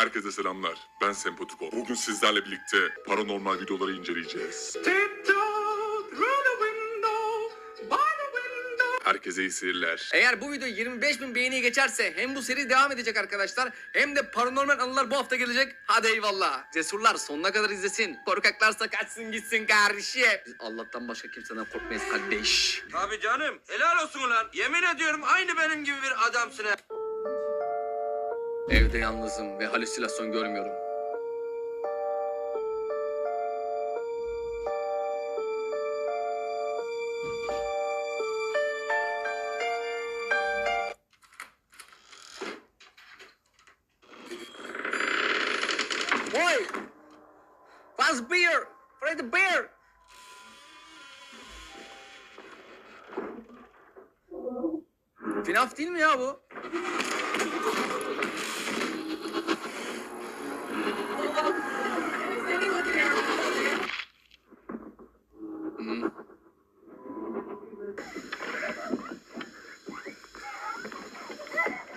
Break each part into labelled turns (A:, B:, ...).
A: Herkese selamlar. Ben Sempatiko. Bugün sizlerle birlikte paranormal videoları inceleyeceğiz. Herkese iyi seyirler.
B: Eğer bu video 25 bin beğeniye geçerse hem bu seri devam edecek arkadaşlar hem de paranormal anılar bu hafta gelecek. Hadi eyvallah. Cesurlar sonuna kadar izlesin. Korkaklarsa kaçsın gitsin kardeşim. Biz Allah'tan başka kimseden korkmayız kardeş.
C: Tabii canım. Helal olsun ulan. Yemin ediyorum aynı benim gibi bir adamsın ha.
B: Evde yalnızım ve halüsinasyon görmüyorum. Boy! Was beer? Freddy Bear! Finaf değil mi ya bu?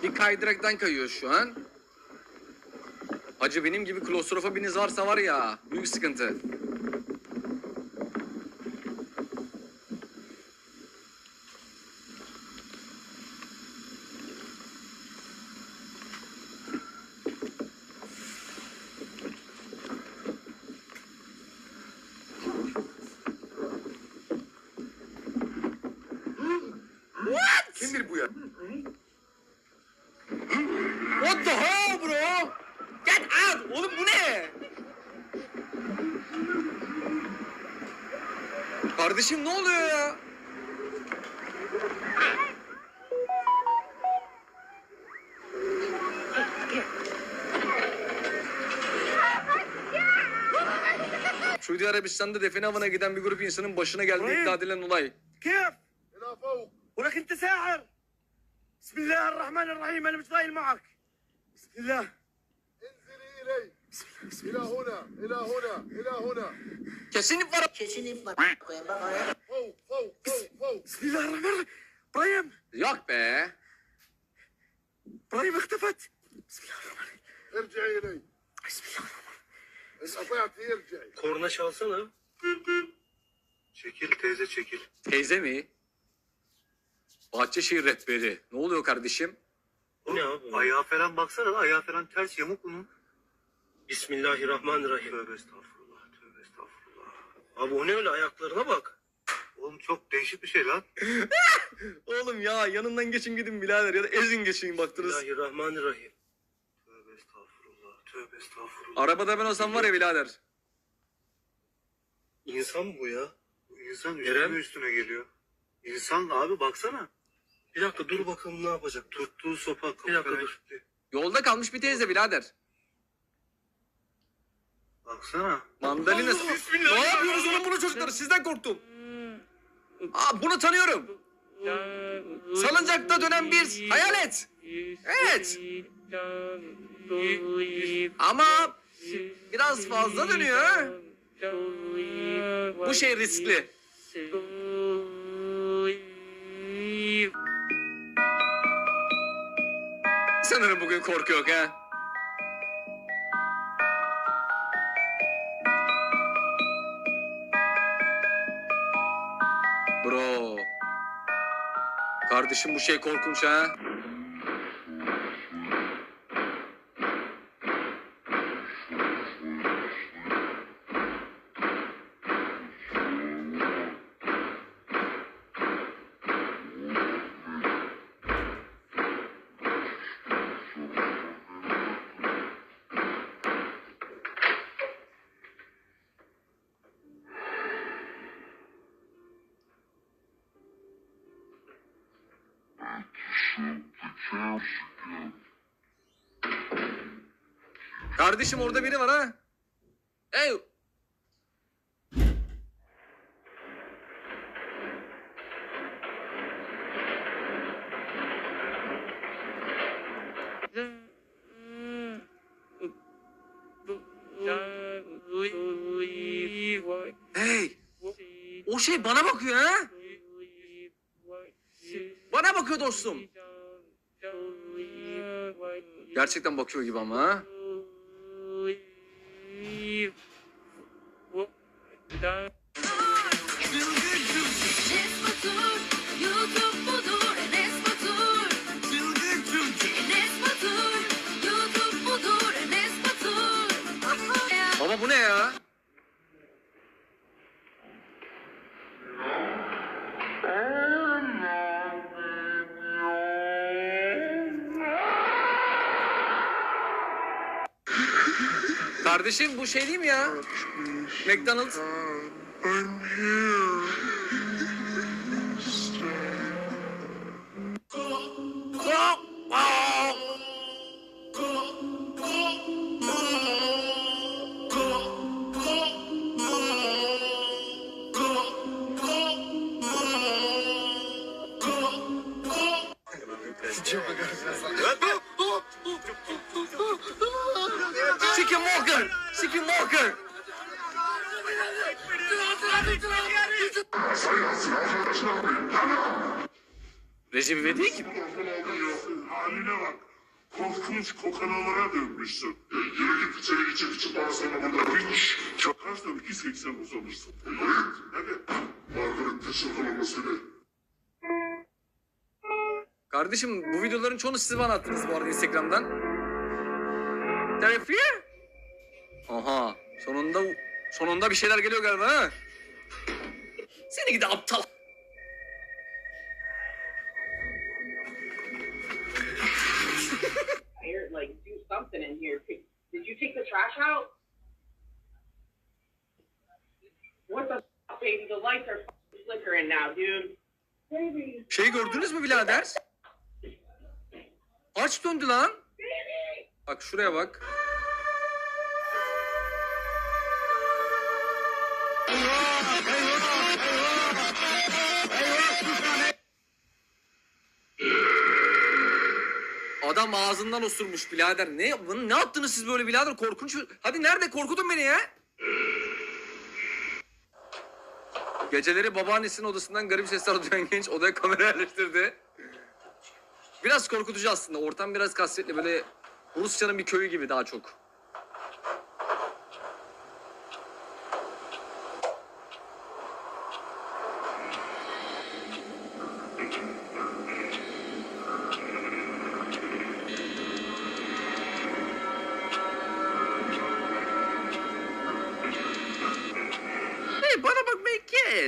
B: Bir kaydıraktan kayıyor şu an. Hacı benim gibi klostrofobiniz varsa var ya büyük sıkıntı. What?
A: Kimdir bu ya?
B: What the hell bro? Get out! Oğlum bu ne? Kardeşim ne oluyor ya? Suudi Arabistan'da define avına giden bir grup insanın başına geldiği
D: İbrahim.
B: iddia edilen olay.
D: كيف؟
A: İlâ fevk.
D: ولك انت ساحر بسم الله الرحمن الرحيم انا متفايل معك بسم الله
A: انزلي إلي. إلى هنا. إلى هنا. إلى هنا.
B: Kesinlik var.
E: Kesinlikle var. Koyun bak oraya.
A: فوق فوق فوق فوق.
D: بسم الله الرحمن الرحيم ابراهيم
B: Yok be.
D: ابراهيم اختفت بسم الله الرحمن الرحيم
A: ارجعي إلي.
D: بسم الله الرحمن
A: إن أطعتي ارجعي.
D: Korna çalsana.
F: Çekil teyze çekil.
B: Teyze mi? Bahçeşehir rehberi. Ne oluyor kardeşim?
D: Bu ne abi?
F: Ayağı falan baksana ayağı falan ters yamuk bunun.
D: Bismillahirrahmanirrahim.
F: Tövbe estağfurullah tövbe estağfurullah.
D: Abi o ne öyle ayaklarına bak.
F: Oğlum çok değişik bir şey lan.
B: Oğlum ya yanından geçin gidin birader ya da ezin geçin baktınız.
D: Bismillahirrahmanirrahim.
F: Tövbe estağfurullah tövbe estağfurullah.
B: Arabada ben olsam var ya birader.
D: İnsan bu ya.
F: Bu insan
D: Eren?
F: üstüne üstüne geliyor. İnsan abi baksana.
D: Bir dakika dur bakalım ne yapacak.
F: Tuttuğu sopa
D: Bir dakika dur.
F: gitti.
B: Yolda kalmış bir teyze birader.
F: Baksana.
B: Mandalina. ne yapıyorsunuz oğlum bunu çocuklar? Sizden korktum. Aa bunu tanıyorum. Salıncakta dönen bir hayalet. Evet. Ama biraz fazla dönüyor. Bu şey riskli. Sanırım bugün korku yok ha. Bro. Kardeşim bu şey korkunç ha. Kardeşim orada biri var ha. Ey. Hey. O şey bana bakıyor ha. Bakıyor dostum? Gerçekten bakıyor gibi ama ha? Kardeşim bu şey değil mi ya? McDonald's. Chicken Walker. Chicken Walker. Recep İvedik.
A: Haline bak. Korkunç kokanalara dönmüşsün. Yürü git içeri içeri çık bana sana burada. Hiç. İki seksen uzanırsın. Yürü git. Hadi. Margaret teşekkür ama seni.
B: Kardeşim bu videoların çoğunu siz bana attınız bu arada Instagram'dan. Tarifi? Aha sonunda sonunda bir şeyler geliyor galiba ha. Seni gidi aptal.
G: Here, like do something in here. Take- Did you take the trash out? What the f- baby? The lights are f- flickering now, dude. Baby,
B: Şey gördünüz mü birader? Aç döndü lan. Bak şuraya bak. Adam ağzından osurmuş birader. Ne ne yaptınız siz böyle birader? Korkunç. Hadi nerede korkutun beni ya? Geceleri babaannesinin odasından garip sesler duyan genç odaya kamera yerleştirdi. Biraz korkutucu aslında. Ortam biraz kasvetli. Böyle Rusya'nın bir köyü gibi daha çok.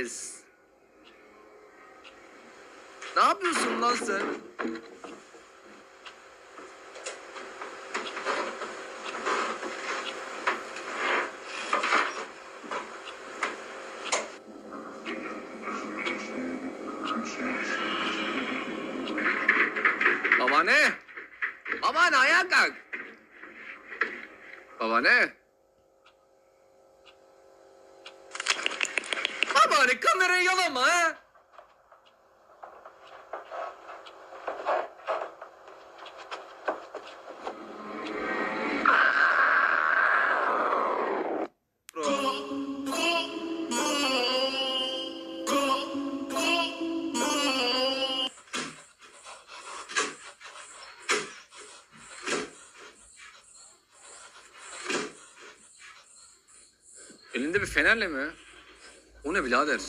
B: Kes. Ne yapıyorsun lan sen? Baba ne? Baba ne ayağa kalk. Baba ne kamerayı yalama ha? Elinde bir fenerle mi? O ne birader?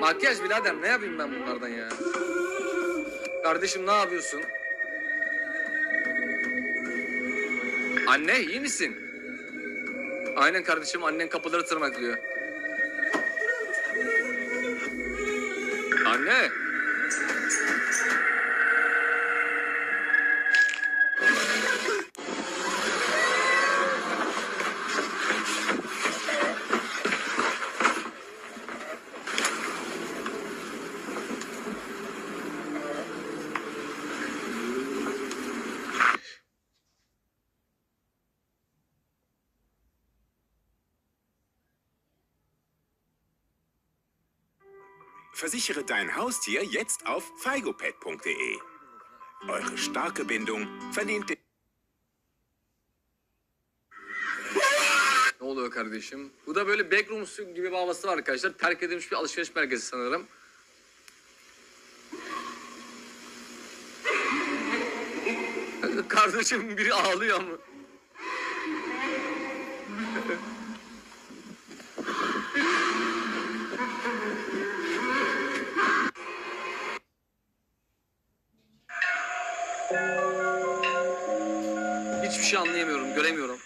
B: Makyaj birader ne yapayım ben bunlardan ya? Kardeşim ne yapıyorsun? Anne iyi misin? Aynen kardeşim annen kapıları tırmaklıyor. Anne. Thank you.
H: Versichere dein Haustier jetzt auf feigopet.de. Eure starke Bindung verdient den...
B: Ne oluyor kardeşim? Bu da böyle backroom gibi bir var arkadaşlar. Terk edilmiş bir alışveriş merkezi sanırım. kardeşim biri ağlıyor ama. Hiçbir şey anlayamıyorum, göremiyorum.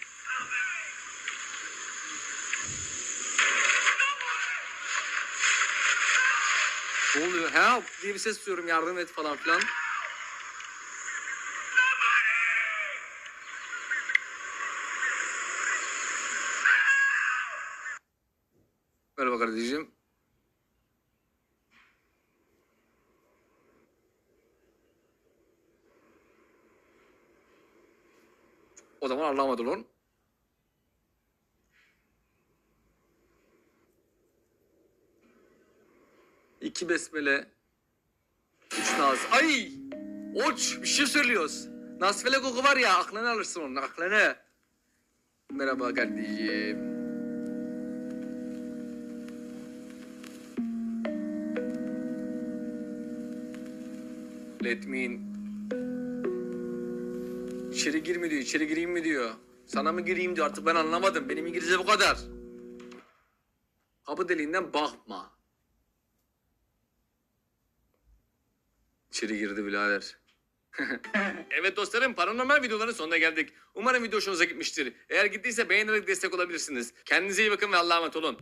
B: Ne oluyor? Help diye bir ses duyuyorum yardım et falan filan. Merhaba kardeşim. Anlamadı lan. İki besmele. Üç naz. Ay! Oç! Bir şey söylüyoruz. Nasfele koku var ya aklını alırsın onun aklını. Merhaba kardeşim. Let me in. İçeri girme diyor, içeri gireyim mi diyor. Sana mı gireyim diyor artık ben anlamadım. Benim İngilizce bu kadar. Kapı deliğinden bakma. İçeri girdi birader. evet dostlarım paranormal videoların sonuna geldik. Umarım video hoşunuza gitmiştir. Eğer gittiyse beğenerek destek olabilirsiniz. Kendinize iyi bakın ve Allah'a emanet olun.